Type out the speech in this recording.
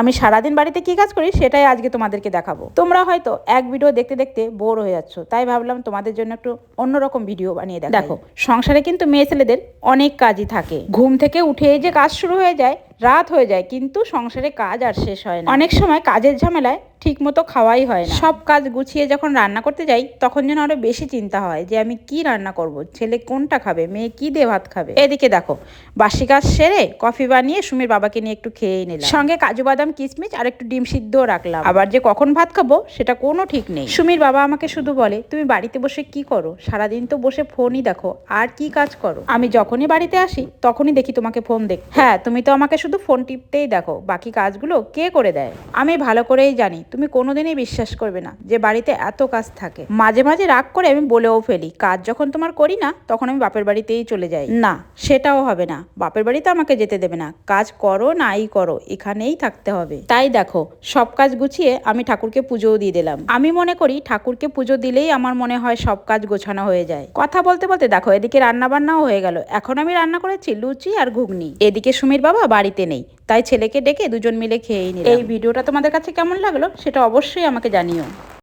আমি সারাদিন বাড়িতে কি কাজ করি সেটাই আজকে তোমাদেরকে দেখাবো তোমরা হয়তো এক ভিডিও দেখতে দেখতে বোর হয়ে যাচ্ছ, তাই ভাবলাম তোমাদের জন্য একটু অন্যরকম ভিডিও বানিয়ে। দেখো, সংসারে কিন্তু মেয়ে ছেলেদের অনেক কাজই থাকে ঘুম থেকে উঠে যে কাজ শুরু হয়ে যায় রাত হয়ে যায় কিন্তু সংসারে কাজ আর শেষ হয় না। অনেক সময় কাজের ঝামেলায় ঠিক মতো খাওয়াই হয় না। সব কাজ গুছিয়ে যখন রান্না করতে যাই তখন যেন আরও বেশি চিন্তা হয় যে আমি কি রান্না করব ছেলে কোনটা খাবে মেয়ে কি দিয়ে ভাত খাবে। এদিকে দেখো বাসি কাজ সেরে কফি বানিয়ে সুমির বাবাকে নিয়ে একটু খেয়ে নিলাম। সঙ্গে কাজু বাদাম কিশমিশ আর একটু ডিম সিদ্ধও রাখলাম। আবার যে কখন ভাত খাব সেটা কোনো ঠিক নেই। সুমির বাবা আমাকে শুধু বলে তুমি বাড়িতে বসে কি করো? সারাদিন তো বসে ফোনই দেখো আর কি কাজ করো? আমি যখনই বাড়িতে আসি তখনই দেখি তোমাকে ফোন দেখ হ্যাঁ তুমি তো আমাকে শুধু ফোন টিপতেই দেখো, বাকি কাজগুলো কে করে দেয়? আমি ভালো করেই জানি, তুমি কোনোদিনই বিশ্বাস করবে না যে বাড়িতে এত কাজ থাকে। মাঝে মাঝে রাগ করে আমি বলেও ফেলি, কাজ যখন তোমার করি না, তখন আমি বাপের বাড়িতেই চলে যাই। না, সেটাও হবে না, বাপের বাড়িতে আমাকে যেতে দেবে না, কাজ করো নাই করো, এখানেই থাকতে হবে। তাই দেখো, সব কাজ গুছিয়ে আমি ঠাকুরকে পুজোও দিয়ে দিলাম। আমি মনে করি ঠাকুরকে পুজো দিলেই আমার মনে হয় সব কাজ গোছানো হয়ে যায়। কথা বলতে বলতে দেখো, এদিকে রান্না বান্নাও হয়ে গেল। এখন আমি রান্না করেছি লুচি আর ঘুগনি। এদিকে সুমির বাবা বাড়িতে নেই। তাই ছেলেকে ডেকে দুজন মিলে খেয়েই নিই এই ভিডিওটা তোমাদের কাছে কেমন লাগল সেটা অবশ্যই আমাকে জানিও।